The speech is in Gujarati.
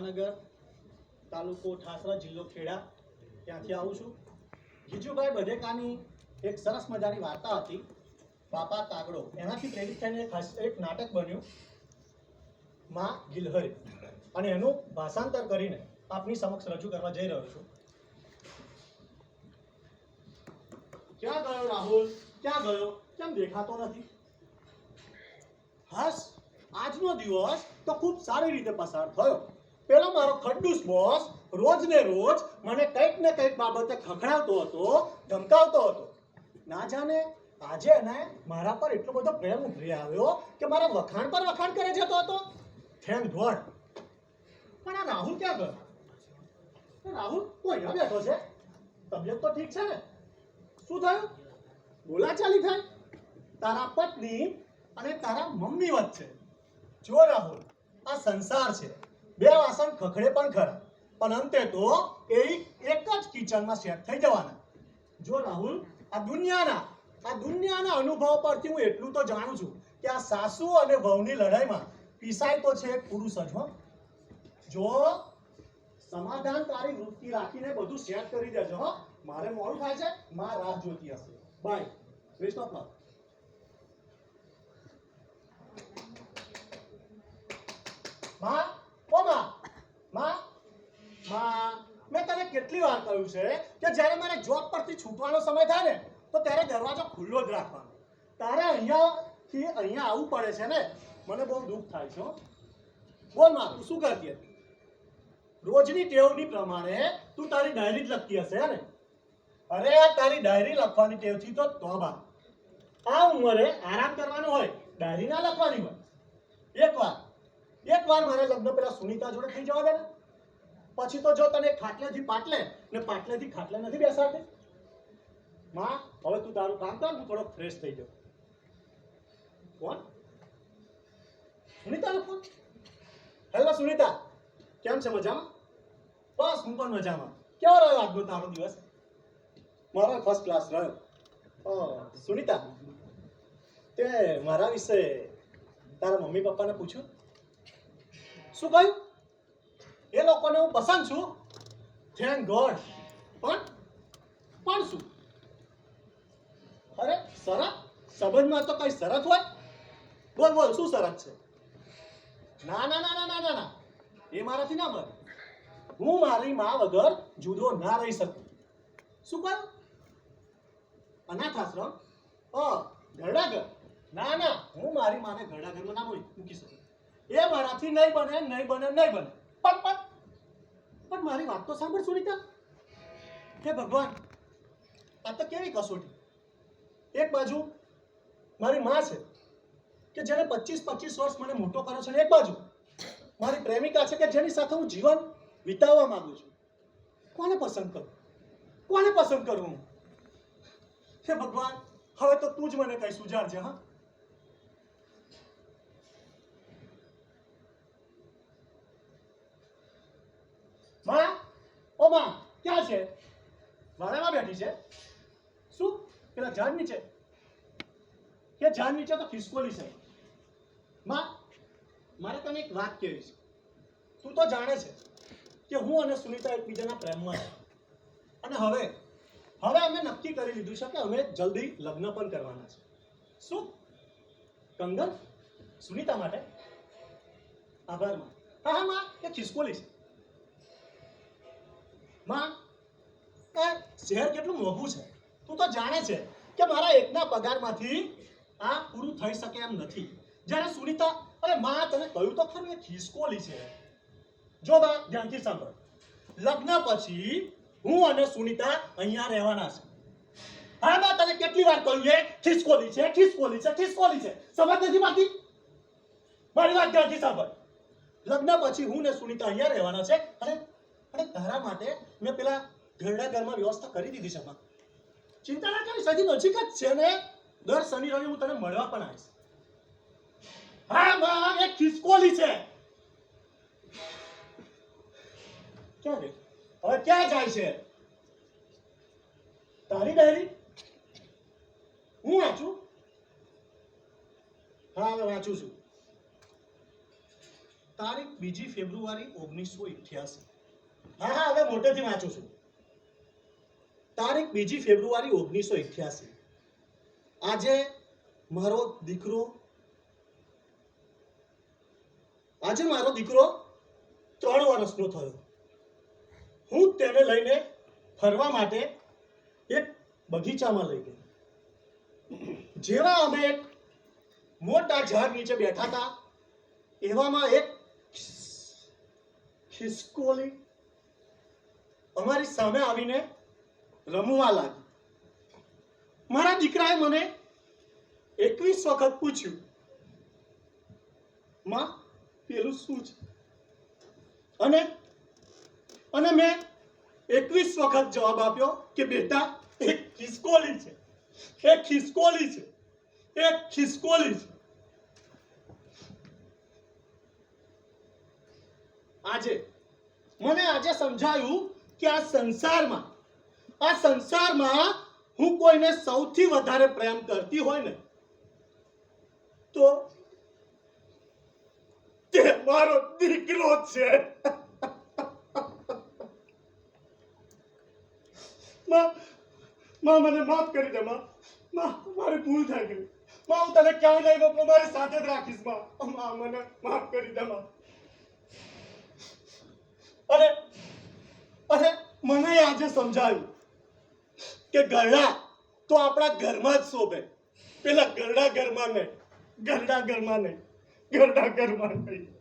મહાનગર તાલુકો ઠાસરા જિલ્લો ખેડા. ત્યાંથી આવું છું. ગીજુભાઈ બધેકાની એક સરસ મજાની વાર્તા હતી, બાપા કાગડો. એનાથી પ્રેરિત થઈને એક નાટક બન્યું, માં ગિલહરી. અને એનું ભાષાંતર કરીને આપની સમક્ષ રજૂ કરવા જઈ રહ્યો છું. ક્યાં ગયો રાહુલ? ક્યાં ગયો? કેમ દેખાતો નથી? હસ, આજનો દિવસ તો ખૂબ સારી રીતે પસાર થયો. પેલો મારો ખડ્ડુસ બોસ રોજ ને રોજ મને કંઈક ને કંઈક બાબતે ખખડાવતો હતો, ધમકાવતો હતો. ના જાણે આજે એને મારા પર એટલો બધો પ્રેમ ઉભરી આવ્યો કે મારા વખાણ પર વખાણ કરે જતો હતો. થેન્ક ગોડ પણ આ રાહુલ ક્યાં ગયો? રાહુલ કોઈ બેઠો છે? તબિયત તો ઠીક છે ને? શું થયું? બોલાચાલી થાય તારા પત્ની અને તારા મમ્મી વચ્ચે. જો રાહુલ, આ સંસાર છે. બે વાસણ ખખડે પણ ખરા. પણ અંતે તો એ એક જ કિચનમાં સેટ થઈ જવાના. જો રાહુલ, આ દુનિયાના આ દુનિયાના અનુભવ પરથી હું એટલું તો જાણું છું કે આ સાસુ અને વહુની લડાઈમાં પીસાય તો છે પુરુષ જ જો સમાધાનકારી વૃત્તિ રાખીને બધું સેટ કરી દેજો, હો. મારે મોડું થાય છે માં રાહ જોતી હશે. બાય લકમાં માં માં મેં તને કેટલી વાર કહ્યું છે કે જ્યારે મારે જોબ પરથી છૂટવાનો સમય થાય ને, તો ત્યારે દરવાજો ખુલ્લો જ રાખવાનો. તારે અહીંયાથી અહીંયા આવવું પડે છે ને? મને બહુ દુઃખ થાય છે બોલમાં, તું શું કરતી હતી? રોજની ટેવની પ્રમાણે તું તારી ડાયરી જ લખતી હશે ને? અરે આ તારી ડાયરી લખવાની ટેવથી તો તોબા આ ઉંમરે આરામ કરવાનો હોય, ડાયરી ના લખવાની હોય. એક વાર એક વાર મારે લગ્ન પેલા સુનીતા જોડે થઈ જવા દે ને. પછી તો જો તને ખાટલેથી પાટલે ને પાટલેથી ખાટલે નથી બેસાડતી માં, હવે તું તારું કામ કર, હું થોડો ફ્રેશ થઈ જાઉં. કોણ? Sunita phone hello Sunita. કેમ છે મજામાં? બસ, હું પણ મજામાં. કેવો રહ્યો આજનો તારો દિવસ? મારો ફર્સ્ટ ક્લાસ રહ્યો. સુનિતા, તે મારા વિશે તારા મમ્મી પપ્પાને પૂછ્યું? શું કહ્યું? એ લોકોને હું પસંદ છું. થેન્ક ગોડ પણ પણ શું? અરે, શરત? સંબંધમાં તો કઈ શરત હોય? બોલ બોલ, શું શરત છે? ના ના ના ના ના ના એ મારાથી ના બને. હું મારી મા વગર જુદો ના રહી શકું. શું કહ્યું? અનાથ આશ્રમ અ ઘરડાઘર ના ના, હું મારી માને ઘરડાઘરમાં ના મૂકી શકું. એ મારાથી નહીં બને નહીં બને નહીં બને. પણ પણ પણ મારી વાત તો સાંભળ, સુનિતા. હે ભગવાન, આ તો કેવી કસોટી? એક બાજુ મારી માં છે, કે જેને પચીસ પચીસ વર્ષ મને મોટો કર્યો છે ને એક બાજુ મારી પ્રેમિકા છે, કે જેની સાથે હું જીવન વિતાવવા માંગુ છું. કોને પસંદ કરું? કોને પસંદ કરું હું? ભગવાન, હવે તો તું જ મને કઈ સુજાડજે હા? માં ઓ માં ક્યાં છે? વાડામાં બેઠી છે. શું? પેલા ઝાડ નીચે. કે ઝાડ નીચે તો ખિસકોલી છે. માં, મારે તને એક વાત કહેવી છે. તું તો જાણે છે કે હું અને સુનિતા એકબીજાના પ્રેમમાં છે. અને હવે હવે અમે નક્કી કરી લીધું છે કે અમે જલ્દી લગ્ન પણ કરવાના છે. શું? કંગન, સુનિતા માટે? આભાર, માં. હા હા, માં, એ ખિસકોલી છે. માં? શહેર કેટલું મોંઘું છે? તું તો જાણે છે કે મારા એકના પગારમાંથી આ પૂરું થઈ શકે એમ નથી. જ્યારે સુનીતા અરે માં તને કહ્યું તો ખરું એ ખિસકોલી છે. જો બા ધ્યાનથી સાંભળ. લગ્ન પછી હું અને સુનીતા અહીંયા રહેવાના છે. હા બા તને કેટલી વાર કહ્યું છે ખિસકોલી છે ખિસકોલી છે ખિસકોલી છે. સમજ નથી માતી મારી વાત ધ્યાનથી સાંભળ. લગ્ન પછી હું ને સુનીતા અહીંયા રહેવાના છે અને અને તારા માટે મેં પેલા ઘરડા ઘરમાં વ્યવસ્થા કરી દીધી છે ચિંતા ના કરીશ હજી નજીક જ છે ને. દર શનિ રવિ હું તને મળવા પણ આવીશ. હા માં એક ખિસકોલી છે. ક્યાં હવે ક્યાં જાય છે? તારી ડાયરી? હું વાંચું? હા, હવે વાંચું છું. તારીખ બીજી ફેબ્રુઆરી ઓગણીસો ઇઠ્યાસી હા હા, હવે મોટેથી વાંચું છું. તારીખ બીજી ફેબ્રુઆરી ઓગણીસો ઇઠ્યાસી આજે મારો દીકરો આજે મારો દીકરો ત્રણ વર્ષનો થયો. હું તેને લઈને ફરવા માટે એક બગીચામાં લઈ ગયો. જેવા અમે એક મોટા ઝાડ નીચે બેઠા હતા, એવામાં એક ખિસકોલી અમારી સામે આવીને રમવા લાગી. મારા દીકરાએ મને એકવીસ વખત પૂછ્યું, માં, પેલું શું છે? અને અને મેં એકવીસ વખત જવાબ આપ્યો કે, બેટા, એક ખિસકોલી છે. એક ખિસકોલી છે. એક ખિસકોલી છે. આજે, મને આજે સમજાયું કે આ સંસારમાં આ સંસારમાં હું કોઈને સૌથી વધારે પ્રેમ કરતી હોય ને, તો તે મારો દીકરો છે. માં મને માફ કરી દે માં, મારી ભૂલ થઈ ગઈ. માં, હું તને ક્યાંય નહીં મોકલું, મારી સાથે જ રાખીશ, માં. માં, મને માફ કરી દે, માં. અરે અરે મને આજે સમજાયું કે ગરડા તો આપણા ઘરમાં જ શોભે. પેલા ગરડા ઘરમાં નહીં ગરડા ઘરમાં નહીં ગરડા ઘરમાં નહીં